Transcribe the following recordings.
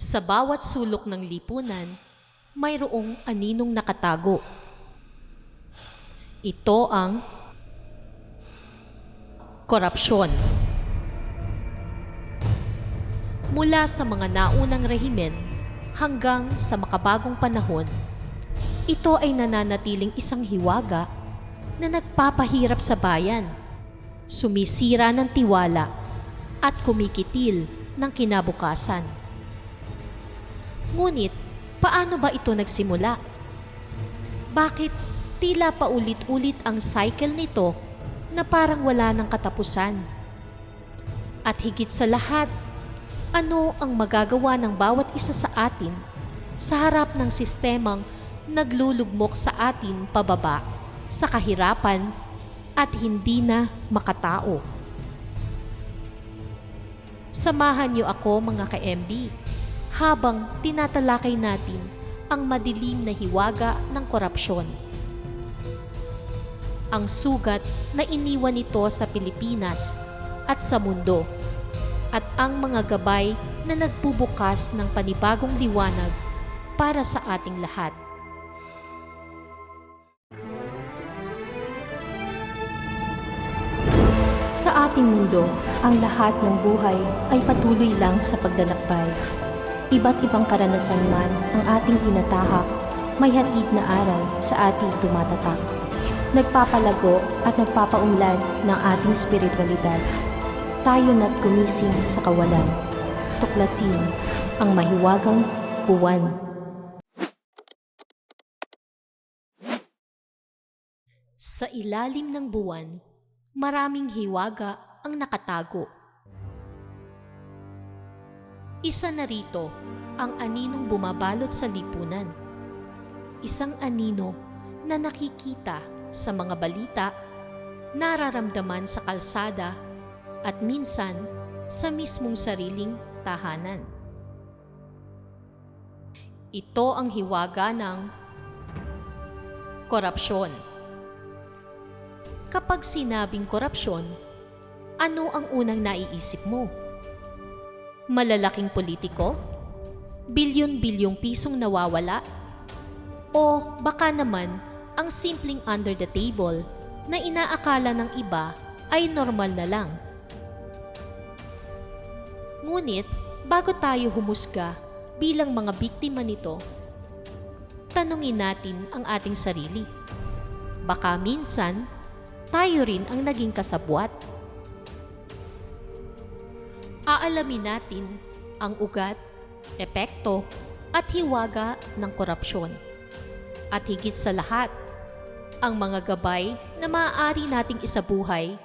Sa bawat sulok ng lipunan, mayroong aninong nakatago. Ito ang korupsyon. Mula sa mga naunang rehimen hanggang sa makabagong panahon, ito ay nananatiling isang hiwaga na nagpapahirap sa bayan, sumisira ng tiwala at kumikitil ng kinabukasan. Ngunit, paano ba ito nagsimula? Bakit tila paulit-ulit ang cycle nito na parang wala ng katapusan? At higit sa lahat, ano ang magagawa ng bawat isa sa atin sa harap ng sistemang naglulugmok sa atin pababa sa kahirapan at hindi na makatao? Samahan niyo ako mga ka-MB habang tinatalakay natin ang madilim na hiwaga ng korupsyon. Ang sugat na iniwan nito sa Pilipinas at sa mundo at ang mga gabay na nagbubukas ng panibagong liwanag para sa ating lahat. Sa ating mundo, ang lahat ng buhay ay patuloy lang sa paglalakbay. Iba't ibang karanasan man ang ating tinatahak, may hatid na aral sa ating tumatatak. Nagpapalago at nagpapaunlad ng ating spiritualidad. Tayo na't gumising sa kawalan. Tuklasin ang mahiwagang buwan. Sa ilalim ng buwan, maraming hiwaga ang nakatago. Isa na rito ang aninong bumabalot sa lipunan. Isang anino na nakikita sa mga balita, nararamdaman sa kalsada at minsan sa mismong sariling tahanan. Ito ang hiwaga ng korupsyon. Kapag sinabing korupsyon, ano ang unang naiisip mo? Malalaking politiko? Bilyon-bilyong pisong nawawala? O baka naman ang simpleng under the table na inaakala ng iba ay normal na lang? Ngunit bago tayo humusga bilang mga biktima nito, tanungin natin ang ating sarili. Baka minsan, tayo rin ang naging kasabwat. Aalamin natin ang ugat, epekto at hiwaga ng korupsyon. At higit sa lahat, ang mga gabay na maaari nating isabuhay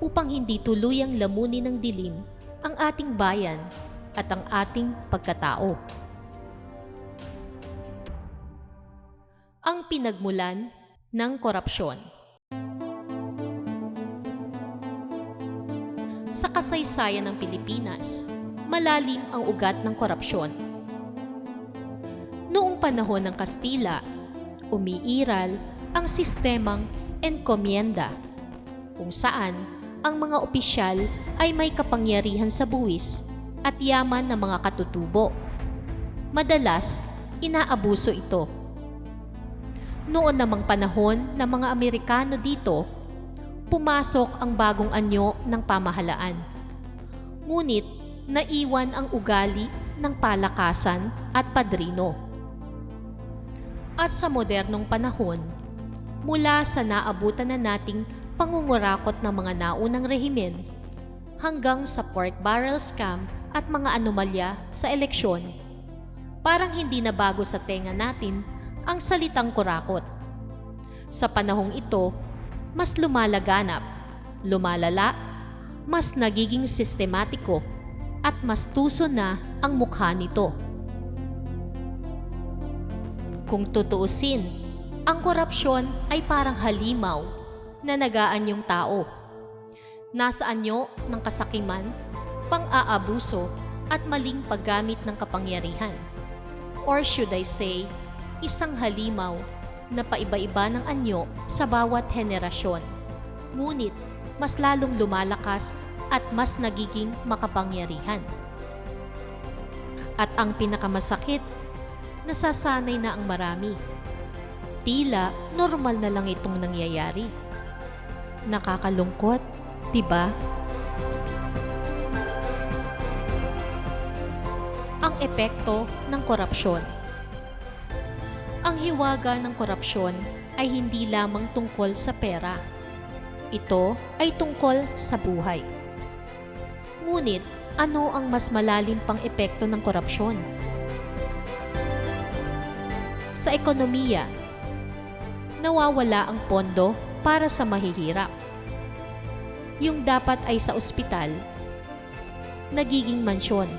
upang hindi tuluyang lamunin ng dilim ang ating bayan at ang ating pagkatao. Ang pinagmulan ng korupsyon. Sa kasaysayan ng Pilipinas, malalim ang ugat ng korupsyon. Noong panahon ng Kastila, umiiral ang sistemang encomienda, kung saan ang mga opisyal ay may kapangyarihan sa buwis at yaman ng mga katutubo. Madalas, inaabuso ito. Noon namang panahon ng mga Amerikano dito, pumasok ang bagong anyo ng pamahalaan. Ngunit naiwan ang ugali ng palakasan at padrino. At sa modernong panahon, mula sa naabutan na nating pangungurakot ng mga naunang rehimen hanggang sa pork barrel scam at mga anomalya sa eleksyon, parang hindi na bago sa tenga natin ang salitang kurakot. Sa panahong ito, mas lumalaganap, lumalala, mas nagiging sistematiko, at mas tuso na ang mukha nito. Kung tutuusin, ang korupsyon ay parang halimaw na nagaanyong tao. Nasa anyo ng kasakiman, pang-aabuso at maling paggamit ng kapangyarihan. Or should I say, isang halimaw na paiba-iba ng anyo sa bawat henerasyon. Ngunit mas lalong lumalakas at mas nagiging makapangyarihan. At ang pinakamasakit, nasasanay na ang marami. Tila normal na lang itong nangyayari. Nakakalungkot, 'di ba? Ang epekto ng korupsyon. Ang hiwaga ng korupsyon ay hindi lamang tungkol sa pera. Ito ay tungkol sa buhay. Ngunit, ano ang mas malalim pang epekto ng korupsyon? Sa ekonomiya, nawawala ang pondo para sa mahihirap. Yung dapat ay sa ospital, nagiging mansyon.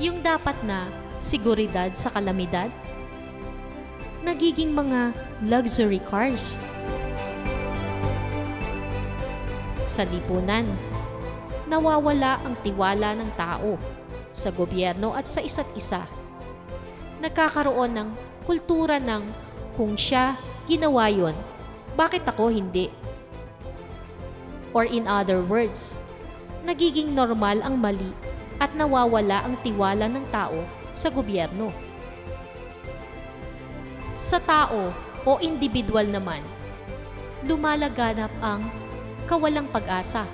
Yung dapat na seguridad sa kalamidad, nagiging mga luxury cars. Sa lipunan, nawawala ang tiwala ng tao sa gobyerno at sa isa't isa. Nagkakaroon ng kultura ng kung siya ginawa yon, bakit ako hindi? Or in other words, nagiging normal ang mali at nawawala ang tiwala ng tao sa gobyerno. Sa tao o individual naman, lumalaganap ang kawalang pag-asa.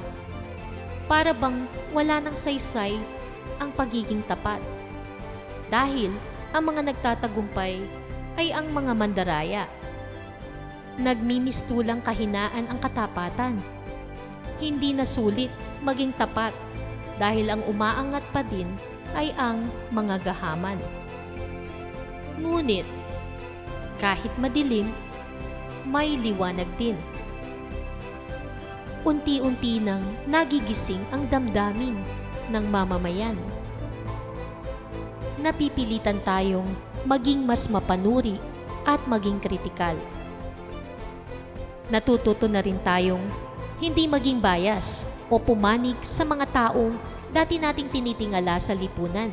Para bang wala nang saysay ang pagiging tapat. Dahil ang mga nagtatagumpay ay ang mga mandaraya. Nagmimistulang kahinaan ang katapatan. Hindi na sulit maging tapat dahil ang umaangat pa din ay ang mga gahaman. Ngunit, kahit madilim, may liwanag din. Unti-unti nang nagigising ang damdamin ng mamamayan. Napipilitan tayong maging mas mapanuri at maging kritikal. Natututo na rin tayong hindi maging bias o pumanig sa mga taong dati nating tinitingala sa lipunan.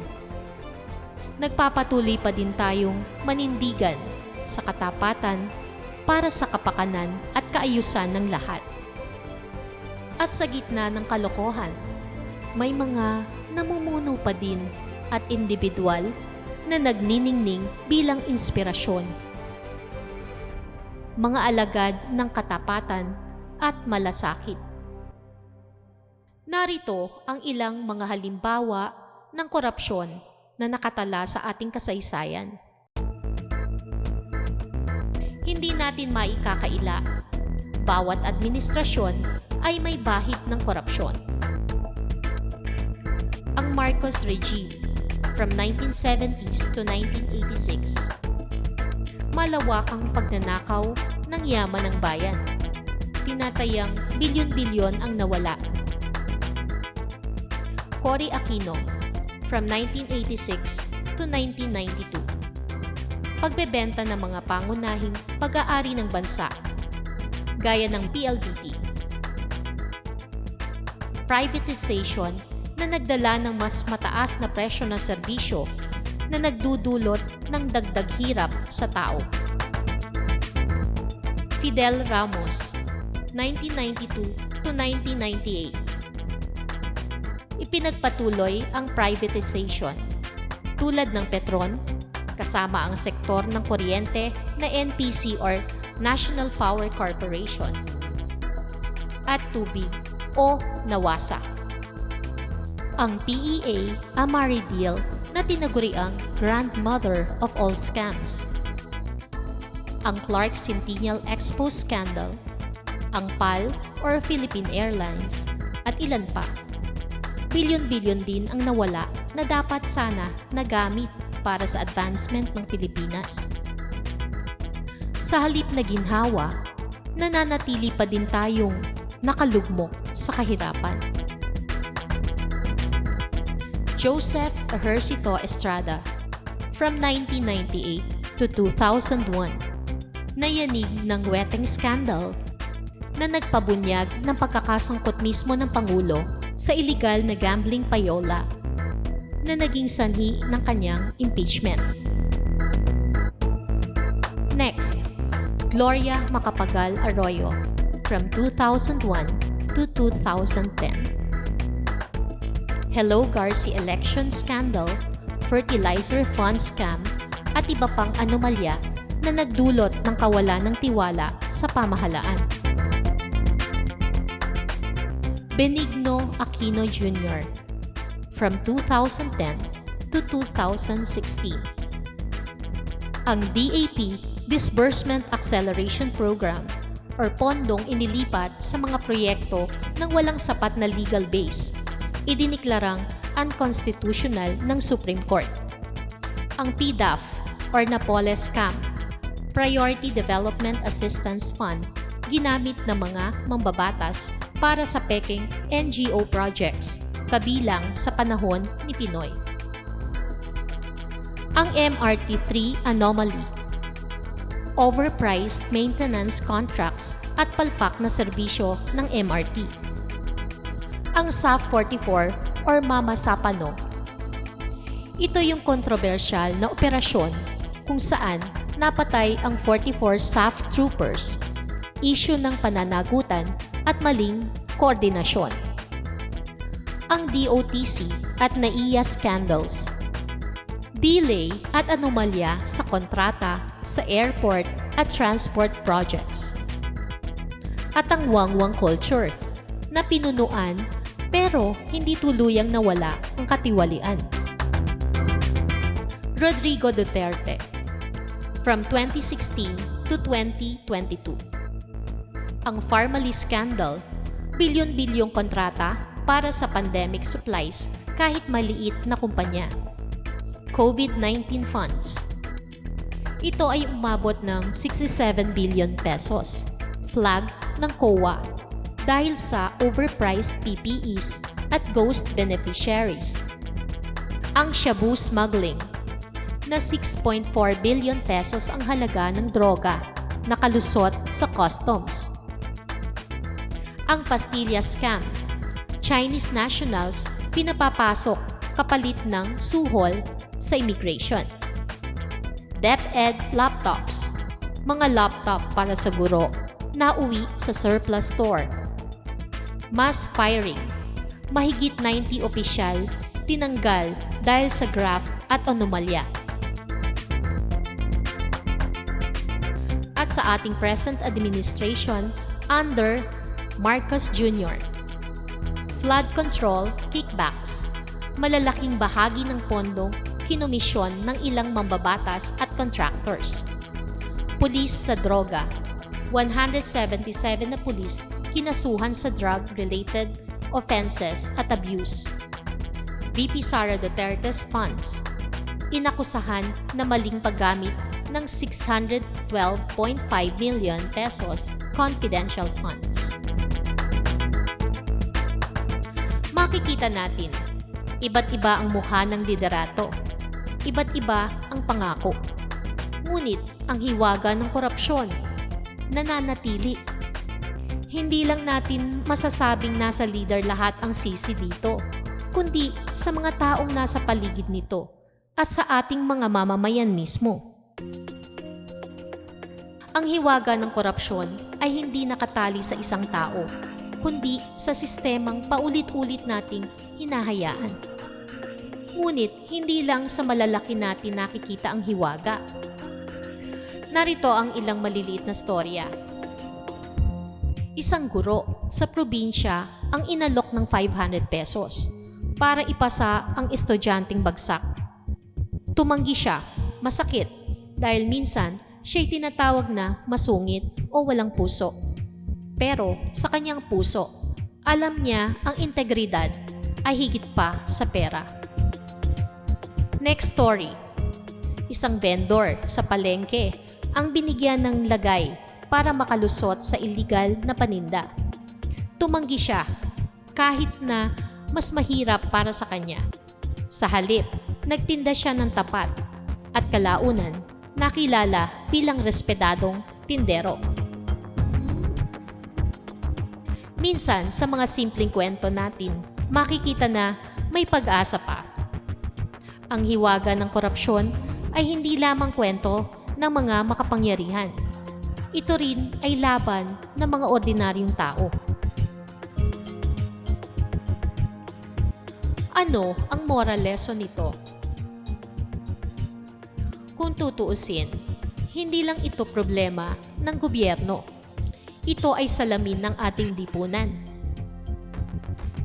Nagpapatuloy pa din tayong manindigan sa katapatan para sa kapakanan at kaayusan ng lahat. At sa gitna ng kalokohan, may mga namumuno pa din at individual na nagniningning bilang inspirasyon. Mga alagad ng katapatan at malasakit. Narito ang ilang mga halimbawa ng korupsyon na nakatala sa ating kasaysayan. Hindi natin maikakaila. Bawat administrasyon ay may bahid ng korupsyon. Ang Marcos regime from 1970s to 1986. Malawakang pagnanakaw ng yaman ng bayan. Tinatayang bilyon-bilyon ang nawala. Cory Aquino from 1986 to 1992. Pagbebenta ng mga pangunahing pag-aari ng bansa gaya ng PLDT. Privatization na nagdala ng mas mataas na presyo ng serbisyo na nagdudulot ng dagdag hirap sa tao. Fidel Ramos, 1992 to 1998. Ipinagpatuloy ang privatization tulad ng Petron, kasama ang sektor ng kuryente na NPC or National Power Corporation, at tubig o NAWASA ang PEA Amari Deal na tinaguriang grandmother of all scams. Ang Clark Centennial Expo Scandal, ang PAL or Philippine Airlines, at ilan pa. Bilyon-bilyon din ang nawala na dapat sana nagamit para sa advancement ng Pilipinas. Sa halip na ginhawa, nananatili pa din tayong nakalugmok sa kahirapan. Joseph Ejercito Estrada from 1998 to 2001 nayanig ng weteng scandal na nagpabunyag ng pagkakasangkot mismo ng Pangulo sa illegal na gambling payola na naging sanhi ng kanyang impeachment. Next, Gloria Macapagal Arroyo from 2001 to 2010. Hello Garci election scandal fertilizer fund scam at iba pang anomalya na nagdulot ng kawalan ng tiwala sa pamahalaan. Benigno Aquino Jr. from 2010 to 2016. Ang DAP Disbursement Acceleration Program or pondong inilipat sa mga proyekto ng walang sapat na legal base, idiniklarang unconstitutional ng Supreme Court. Ang PDAF or Napoles Scam, Priority Development Assistance Fund, ginamit ng mga mambabatas para sa peking NGO projects kabilang sa panahon ni Pinoy. Ang MRT3 anomaly overpriced maintenance contracts at palpak na serbisyo ng MRT. Ang SAF 44 or Mama Sapano. Ito yung kontrobersyal na operasyon kung saan napatay ang 44 SAF troopers, issue ng pananagutan at maling koordinasyon. Ang DOTC at NAIA scandals delay at anomalya sa kontrata sa airport at transport projects. At ang wangwang culture na pinunuan pero hindi tuluyang nawala ang katiwalian. Rodrigo Duterte from 2016 to 2022. Ang Pharmaly scandal, bilyon-bilyong kontrata para sa pandemic supplies kahit maliit na kumpanya. COVID-19 funds. Ito ay umabot ng 67 billion pesos. Flag ng COA dahil sa overpriced PPEs at ghost beneficiaries. Ang shabu smuggling na 6.4 billion pesos ang halaga ng droga nakalusot sa customs. Ang Pastilla scam. Chinese nationals pinapapasok kapalit ng suhol sa immigration. DepEd laptops. Mga laptop para sa guro na uwi sa surplus store. Mass firing. Mahigit 90 opisyal tinanggal dahil sa graft at anomalya. At sa ating present administration under Marcos Jr. Flood control, kickbacks. Malalaking bahagi ng pondo kinomisyon ng ilang mambabatas at contractors. Pulis sa droga. 177 na pulis kinasuhan sa drug-related offenses at abuse. VP Sara Duterte's funds. Inakusahan na maling paggamit ng 612.5 million pesos confidential funds. Makikita natin, iba't iba ang mukha ng liderato iba't iba ang pangako. Ngunit ang hiwaga ng korupsyon, nananatili. Hindi lang natin masasabing nasa leader lahat ang sisi dito, kundi sa mga taong nasa paligid nito at sa ating mga mamamayan mismo. Ang hiwaga ng korupsyon ay hindi nakatali sa isang tao, kundi sa sistemang paulit-ulit nating hinahayaan. Ngunit hindi lang sa malalaki natin nakikita ang hiwaga. Narito ang ilang maliliit na storya. Isang guro sa probinsya ang inalok ng 500 pesos para ipasa ang estudyanteng bagsak. Tumanggi siya, masakit, dahil minsan siya'y tinatawag na masungit o walang puso. Pero sa kanyang puso, alam niya ang integridad ay higit pa sa pera. Next story. Isang vendor sa palengke ang binigyan ng lagay para makalusot sa illegal na paninda. Tumanggi siya kahit na mas mahirap para sa kanya. Sa halip, nagtinda siya ng tapat at kalaunan nakilala bilang respetadong tindero. Minsan sa mga simpleng kwento natin, makikita na may pag-asa pa ang hiwaga ng korupsyon ay hindi lamang kwento ng mga makapangyarihan. Ito rin ay laban ng mga ordinaryong tao. Ano ang moral lesson nito? Kung tutuusin, hindi lang ito problema ng gobyerno. Ito ay salamin ng ating lipunan.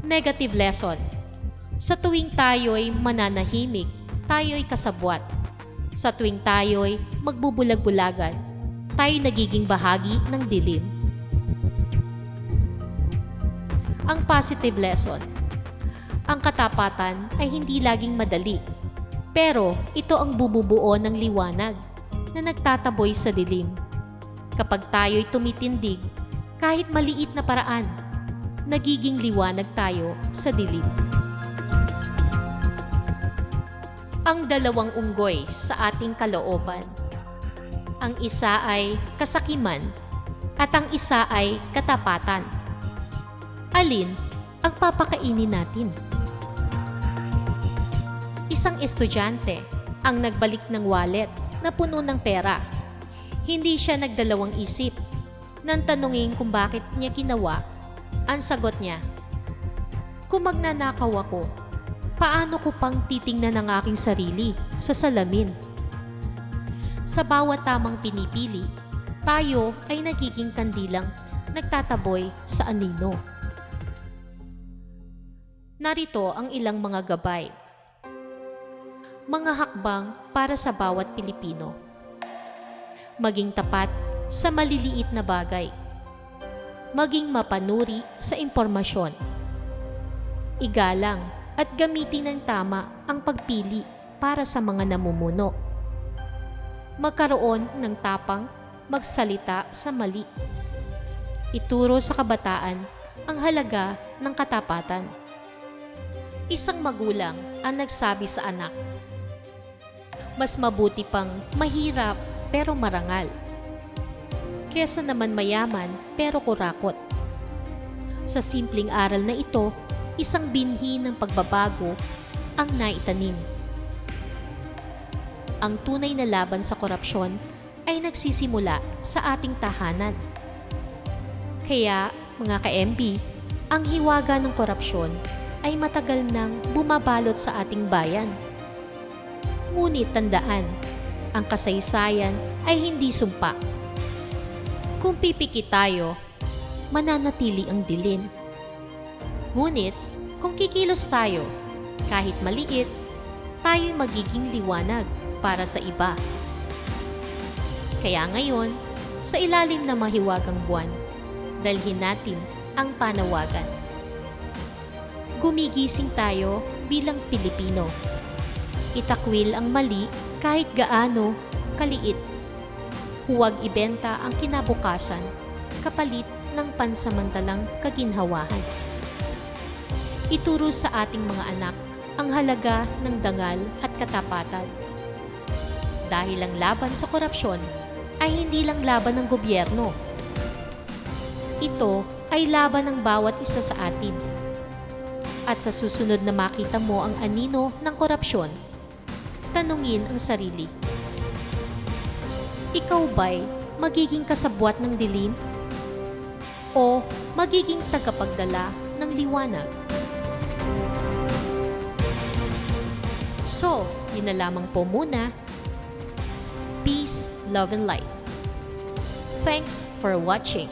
Negative lesson. Sa tuwing tayo'y mananahimik, tayo'y kasabwat. Sa tuwing tayo'y magbubulag-bulagan, tayo nagiging bahagi ng dilim. Ang positive lesson. Ang katapatan ay hindi laging madali, pero ito ang bumubuo ng liwanag na nagtataboy sa dilim. Kapag tayo'y tumitindig, kahit maliit na paraan, nagiging liwanag tayo sa dilim. Ang dalawang unggoy sa ating kalooban. Ang isa ay kasakiman at ang isa ay katapatan. Alin ang papakainin natin? Isang estudyante ang nagbalik ng wallet na puno ng pera. Hindi siya nagdalawang isip. Nang tanungin kung bakit niya ginawa, ang sagot niya, Kung magnanakaw ako, paano ko pang titingnan ang aking sarili sa salamin? Sa bawat tamang pinipili, tayo ay nagiging kandilang nagtataboy sa anino. Narito ang ilang mga gabay. Mga hakbang para sa bawat Pilipino. Maging tapat sa maliliit na bagay. Maging mapanuri sa impormasyon. Igalang at gamitin ng tama ang pagpili para sa mga namumuno. Magkaroon ng tapang magsalita sa mali. Ituro sa kabataan ang halaga ng katapatan. Isang magulang ang nagsabi sa anak, mas mabuti pang mahirap pero marangal. Kesa naman mayaman pero kurakot. Sa simpleng aral na ito, isang binhi ng pagbabago ang naitanim. Ang tunay na laban sa korupsyon ay nagsisimula sa ating tahanan. Kaya, mga ka-MB, ang hiwaga ng korupsyon ay matagal nang bumabalot sa ating bayan. Ngunit tandaan, ang kasaysayan ay hindi sumpa. Kung pipikit tayo, mananatili ang dilim. Ngunit, kung kikilos tayo, kahit maliit, tayo'y magiging liwanag para sa iba. Kaya ngayon, sa ilalim ng mahiwagang buwan, dalhin natin ang panawagan. Gumigising tayo bilang Pilipino. Itakwil ang mali kahit gaano kaliit. Huwag ibenta ang kinabukasan kapalit ng pansamantalang kaginhawahan. Ituro sa ating mga anak ang halaga ng dangal at katapatan. Dahil ang laban sa korupsyon ay hindi lang laban ng gobyerno. Ito ay laban ng bawat isa sa atin. At sa susunod na makita mo ang anino ng korupsyon, tanungin ang sarili. Ikaw ba'y magiging kasabwat ng dilim? O magiging tagapagdala ng liwanag? So, yun na lamang po muna. Peace, love, and light. Thanks for watching.